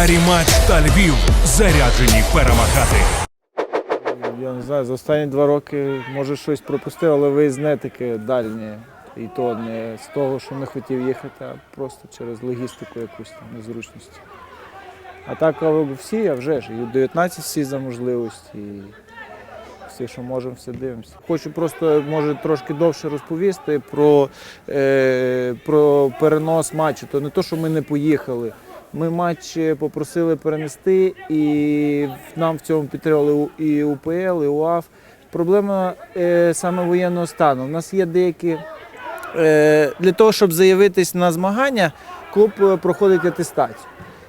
Паріматч та Львів заряджені перемагати. Я не знаю, за останні два роки може щось пропустив, але виїзне таке дальнє. І то не з того, що не хотів їхати, а просто через логістику якусь там незручності. А так всі, а вже ж, і у 19 всі за можливості, і всі, що можемо, все дивимося. Хочу просто, може, трошки довше розповісти про, е, про перенос матчу. То не то, що ми не поїхали. Ми матч попросили перенести, і нам в цьому підтримали і УПЛ, і УАФ. Проблема е, саме воєнного стану. У нас є деякі е, для того, щоб заявитись на змагання, клуб е, проходить атестацію.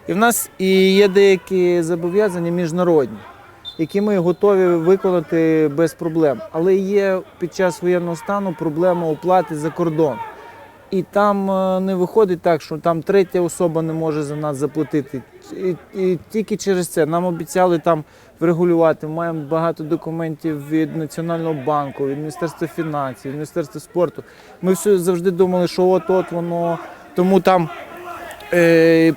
І в нас і є деякі зобов'язання міжнародні, які ми готові виконати без проблем. Але є під час воєнного стану проблема оплати за кордон. І там е, не виходить так, що там третя особа не може за нас заплатити. І, і тільки через це нам обіцяли там врегулювати. Ми маємо багато документів від Національного банку, від Міністерства фінансів, від Міністерства спорту. Ми все завжди думали, що от-от воно. Тому там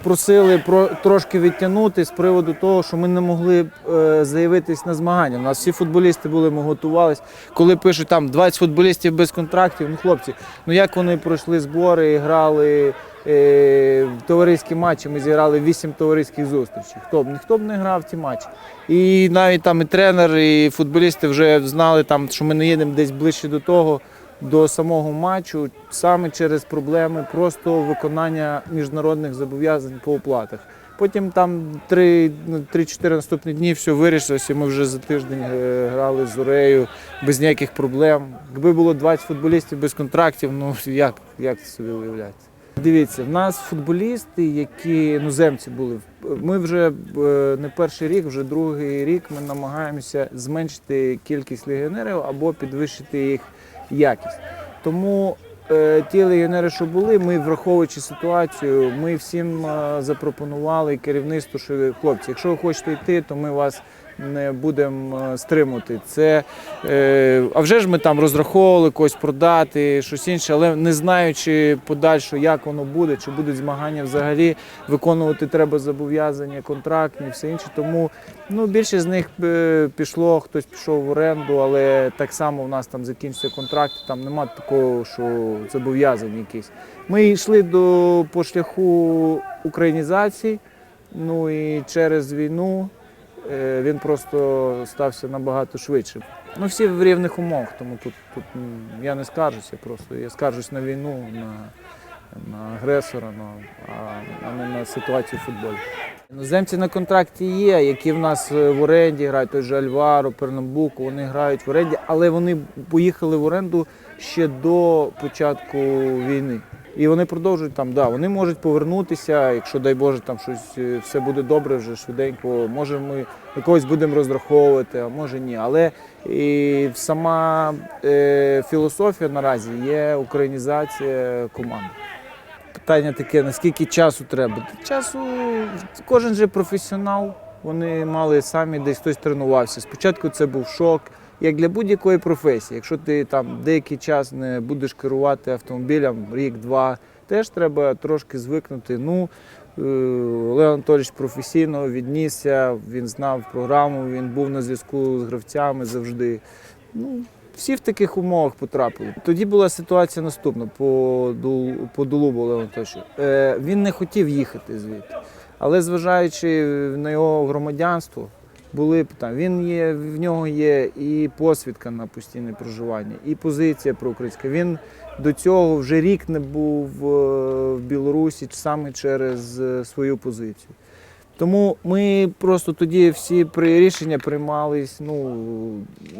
просили про, трошки відтягнути з приводу того, що ми не могли е, заявитись на змагання. У нас всі футболісти були, ми готувалися. Коли пишуть там 20 футболістів без контрактів, ну хлопці, ну як вони пройшли збори і грали е, товариські матчі, ми зіграли 8 товариських зустрічей. Хто б ніхто б не грав ті матчі. І навіть там і тренер, і футболісти вже знали, там, що ми не їдемо десь ближче до того до самого матчу саме через проблеми просто виконання міжнародних зобов'язань по оплатах. Потім там 3-4 наступні дні все вирішилося. і Ми вже за тиждень е, грали з Урею без ніяких проблем. Якби було 20 футболістів без контрактів, ну як, як це собі уявляється? Дивіться, в нас футболісти, які іноземці були. Ми вже е, не перший рік, вже другий рік ми намагаємося зменшити кількість легіонерів або підвищити їх якість. Тому е, ті легіонери, що були, ми, враховуючи ситуацію, ми всім е, запропонували керівництву, що хлопці, якщо ви хочете йти, то ми вас не будемо е, стримувати. Це, е, а вже ж ми там розраховували когось продати, щось інше, але не знаючи подальше, як воно буде, чи будуть змагання взагалі, виконувати треба зобов'язання, контрактні, все інше. Тому ну, більше з них е, пішло, хтось пішов в оренду, але так само в нас там закінчився контракт, там нема такого, що зобов'язання якісь. Ми йшли до по шляху українізації, ну і через війну він просто стався набагато швидше. Ну, всі в рівних умовах, тому тут, тут я не скаржуся просто. Я скаржусь на війну, на, на агресора, на, а, не на ситуацію в футболі. Іноземці на контракті є, які в нас е, в оренді грають, той же Альваро, Пернамбуку, вони грають в оренді, але вони поїхали в оренду ще до початку війни. І вони продовжують там, да, вони можуть повернутися, якщо дай Боже, там щось е, все буде добре, вже швиденько. Може, ми на когось будемо розраховувати, а може ні. Але і сама е, філософія наразі є українізація команди. Питання таке: наскільки часу треба? Часу кожен же професіонал. Вони мали самі десь хтось тренувався. Спочатку це був шок, як для будь-якої професії. Якщо ти там деякий час не будеш керувати автомобілем, рік-два, теж треба трошки звикнути. Ну, е, Олег Анатолійович професійно віднісся, він знав програму, він був на зв'язку з гравцями завжди. Ну, всі в таких умовах потрапили. Тоді була ситуація наступна по, по Дулубу Олегу Анатолійовичу. Е, він не хотів їхати звідти. Але зважаючи на його громадянство, були питання. Він є, в нього є і посвідка на постійне проживання, і позиція проукраїнська. Він до цього вже рік не був е, в Білорусі саме через е, свою позицію. Тому ми просто тоді всі рішення приймались. Ну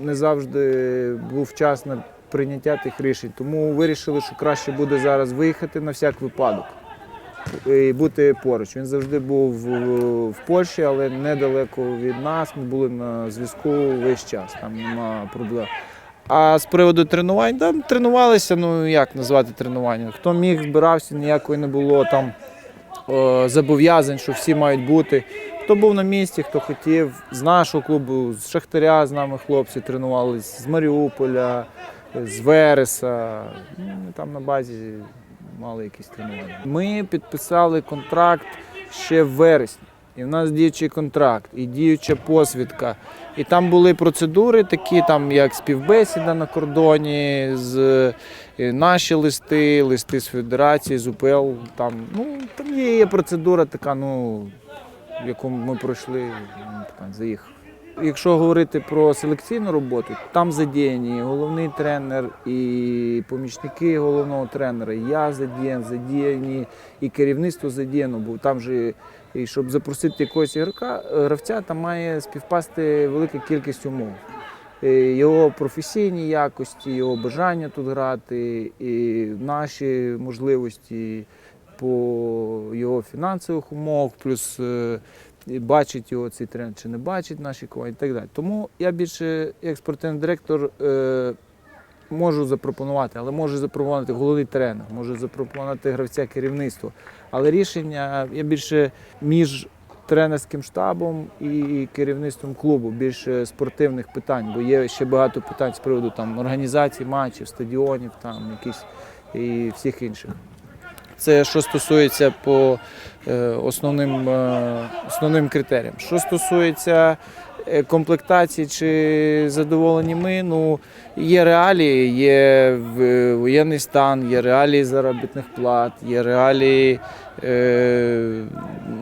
не завжди був час на прийняття тих рішень. Тому вирішили, що краще буде зараз виїхати на всяк випадок і бути поруч. Він завжди був в- в Польщі, але недалеко від нас. Ми були на зв'язку весь час, там нема проблем. А з приводу тренувань, там тренувалися, ну як назвати тренування? Хто міг, збирався, ніякої не було там е, зобов'язань, що всі мають бути. Хто був на місці, хто хотів, з нашого клубу, з Шахтаря з нами хлопці тренувалися, з Маріуполя, з Вереса. Ну, там на базі мали якісь тренування. Ми підписали контракт ще в вересні. І в нас діючий контракт, і діюча посвідка. І там були процедури, такі там, як співбесіда на кордоні, з наші листи, листи з федерації, з УПЛ. Там, ну, там є, процедура така, ну, яку ми пройшли, ну, заїхав. Якщо говорити про селекційну роботу, там задіяні головний тренер і помічники головного тренера. Я задіян, задіяні і керівництво задіяно, бо там же, і щоб запросити якогось ігрока, гравця, там має співпасти велика кількість умов. Е, Його професійні якості, його бажання тут грати, і наші можливості по його фінансових умовах, плюс е, бачить його цей тренд чи не бачить наші команди і так далі. Тому я більше, як спортивний директор, е, можу запропонувати, але може запропонувати головний тренер, може запропонувати гравця керівництво. Але рішення я більше між тренерським штабом і керівництвом клубу, більше спортивних питань, бо є ще багато питань з приводу там, організації матчів, стадіонів, там, якісь, і всіх інших. Це що стосується по е, основним, е, основним критеріям. Що стосується е, комплектації чи задоволені ми, ну є реалії, є воєнний стан, є реалії заробітних плат, є реалії е,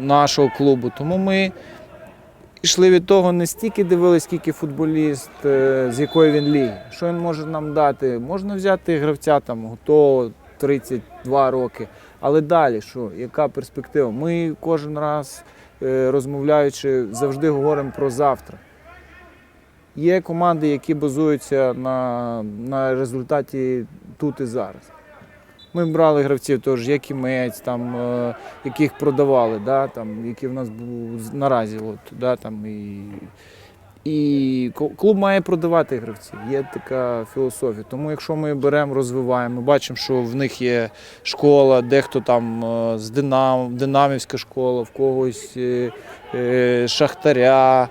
нашого клубу. Тому ми йшли від того, не стільки дивилися, скільки футболіст, з якої він ліги. Що він може нам дати? Можна взяти гравця там готового 32 роки. Але далі що? Яка перспектива? Ми кожен раз е, розмовляючи, завжди говоримо про завтра. Є команди, які базуються на, на результаті тут і зараз. Ми брали гравців теж, як і Мець, там, е, яких продавали, да, там, які в нас був наразі. От, да, там, і, і клуб має продавати гравців. Є така філософія. Тому якщо ми беремо, розвиваємо, ми бачимо, що в них є школа, дехто там е, з Динам, Динамівська школа, в когось е, е, Шахтаря.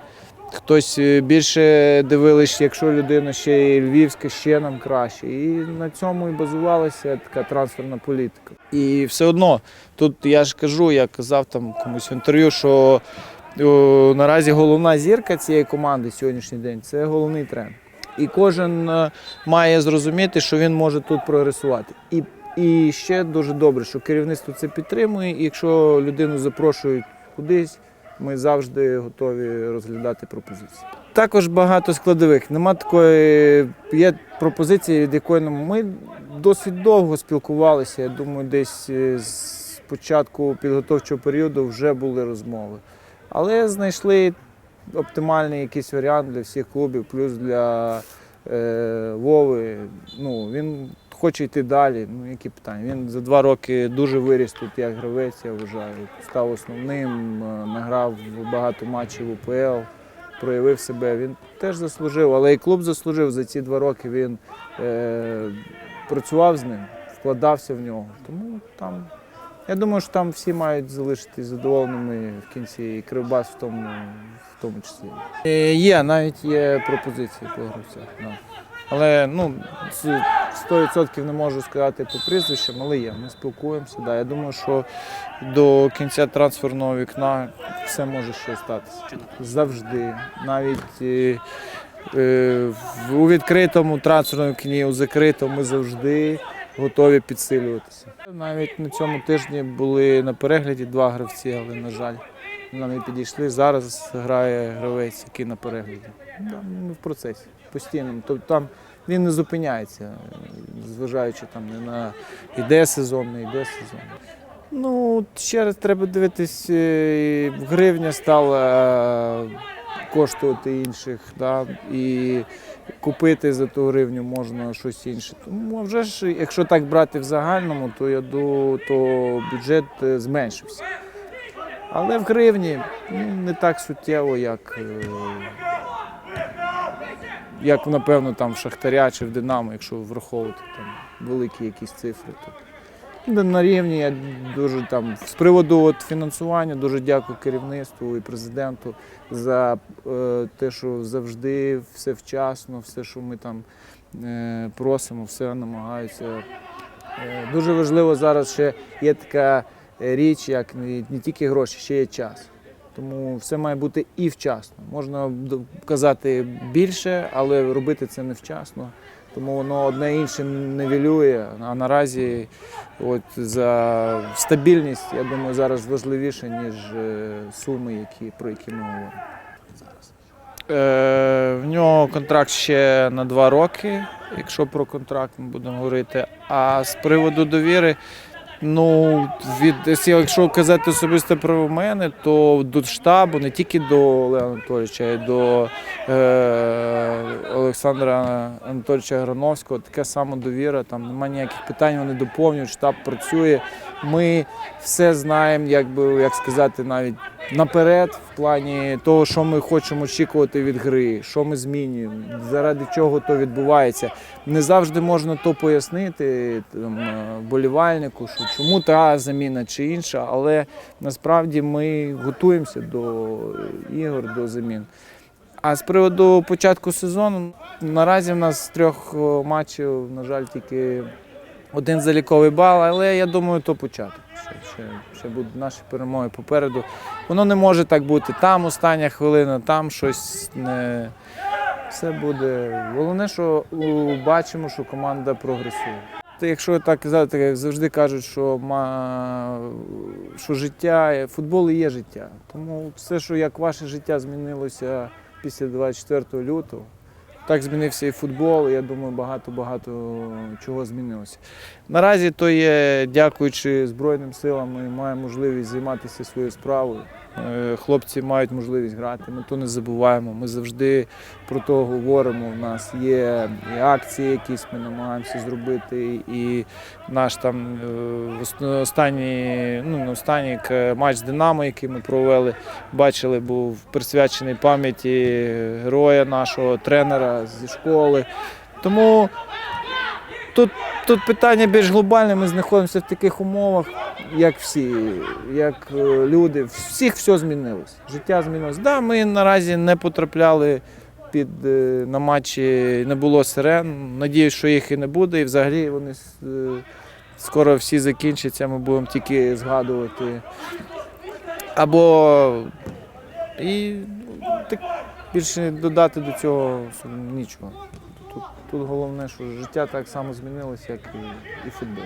Хтось більше дивились, якщо людина ще і львівська, ще нам краще. І на цьому і базувалася така трансферна політика. І все одно, тут я ж кажу, я казав там комусь в інтерв'ю, що о, наразі головна зірка цієї команди сьогоднішній день це головний тренер. І кожен е, має зрозуміти, що він може тут прогресувати. І, і ще дуже добре, що керівництво це підтримує. І якщо людину запрошують кудись, ми завжди готові розглядати пропозиції. Також багато складових. Нема такої. Є пропозиції, від якої ми досить довго спілкувалися. Я думаю, десь е, з початку підготовчого періоду вже були розмови. Але знайшли оптимальний якийсь варіант для всіх клубів, плюс для е, Вови. Ну, він хоче йти далі. Ну, які питання? Він за два роки дуже виріс тут як гравець, я вважаю. Став основним, е, награв багато матчів УПЛ, проявив себе. Він теж заслужив, але і клуб заслужив за ці два роки. Він е, працював з ним, вкладався в нього. Тому там. Я думаю, що там всі мають залишитись задоволеними в кінці, і Кривбас в тому, в тому числі. Е, Є, навіть є пропозиції по гравцях. Да. Але ну, 100% не можу сказати по прізвищам, але є. Ми спілкуємося. Да. Я думаю, що до кінця трансферного вікна все може ще статися. Завжди. Навіть е, е, у відкритому трансферному вікні, у закритому ми завжди готові підсилюватися. Навіть на цьому тижні були на перегляді два гравці, але, на жаль, нам не підійшли. Зараз грає гравець, який на перегляді. Ми в процесі постійному. Тобто там він не зупиняється, зважаючи там не на іде сезон, не йде сезон. Ну, ще раз треба дивитись, е, гривня стала коштувати інших, да, і купити за ту гривню можна щось інше. Тому вже ж, якщо так брати в загальному, то я думаю, то бюджет е, зменшився. Але в гривні ну, не так суттєво, як, е, як напевно, там в Шахтаря чи в Динамо, якщо враховувати там великі якісь цифри. То на рівні я дуже там з приводу от, фінансування дуже дякую керівництву і президенту за е, те, що завжди все вчасно, все, що ми там е, просимо, все намагаються. Е, дуже важливо зараз ще є така річ, як не тільки гроші, ще є час. Тому все має бути і вчасно. Можна казати більше, але робити це невчасно. Тому воно одне інше невілює. А наразі от за стабільність, я думаю, зараз важливіше, ніж е, суми, які, про які ми говоримо. Е, в нього контракт ще на два роки, якщо про контракт ми будемо говорити. А з приводу довіри, ну, від, якщо казати особисто про мене, то до штабу, не тільки до Олега Анатолійовича, а й до е, Олександра Анатолійовича Грановського, така сама довіра, там немає ніяких питань, вони доповнюють, штаб працює. Ми все знаємо, як би як сказати, навіть наперед, в плані того, що ми хочемо очікувати від гри, що ми змінюємо, заради чого то відбувається. Не завжди можна то пояснити там, е, болівальнику, що чому та заміна чи інша, але насправді ми готуємося до ігор, до замін. А з приводу початку сезону, наразі в нас з трьох матчів, на жаль, тільки один заліковий бал, але я думаю, то початок. Ще, ще, будуть наші перемоги попереду. Воно не може так бути. Там остання хвилина, там щось не. Все буде. Головне, що бачимо, що команда прогресує. Якщо так казати, як завжди кажуть, що, ма, що життя, футбол і є життя. Тому все, що як ваше життя змінилося після 24 лютого, так змінився і футбол. Я думаю, багато-багато чого змінилося. Наразі то є, дякуючи Збройним силам, ми маємо можливість займатися своєю справою. Е, Хлопці мають можливість грати. Ми то не забуваємо. Ми завжди про то говоримо. У нас є і акції, якісь ми намагаємося зробити. І наш там е, останній, ну останній матч з Динамо, який ми провели, бачили, був присвячений пам'яті героя нашого тренера зі школи. Тому тут, тут питання більш глобальне. Ми знаходимося в таких умовах, як всі, як е, люди. Всіх все змінилось. Життя змінилось. Да, ми наразі не потрапляли під е, на матчі, не було сирен. Надіюсь, що їх і не буде. І взагалі вони е, скоро всі закінчаться. Ми будемо тільки згадувати. Або і ну, так більше додати до цього нічого. Тут, головне, що життя так само змінилося, як і, і футбол.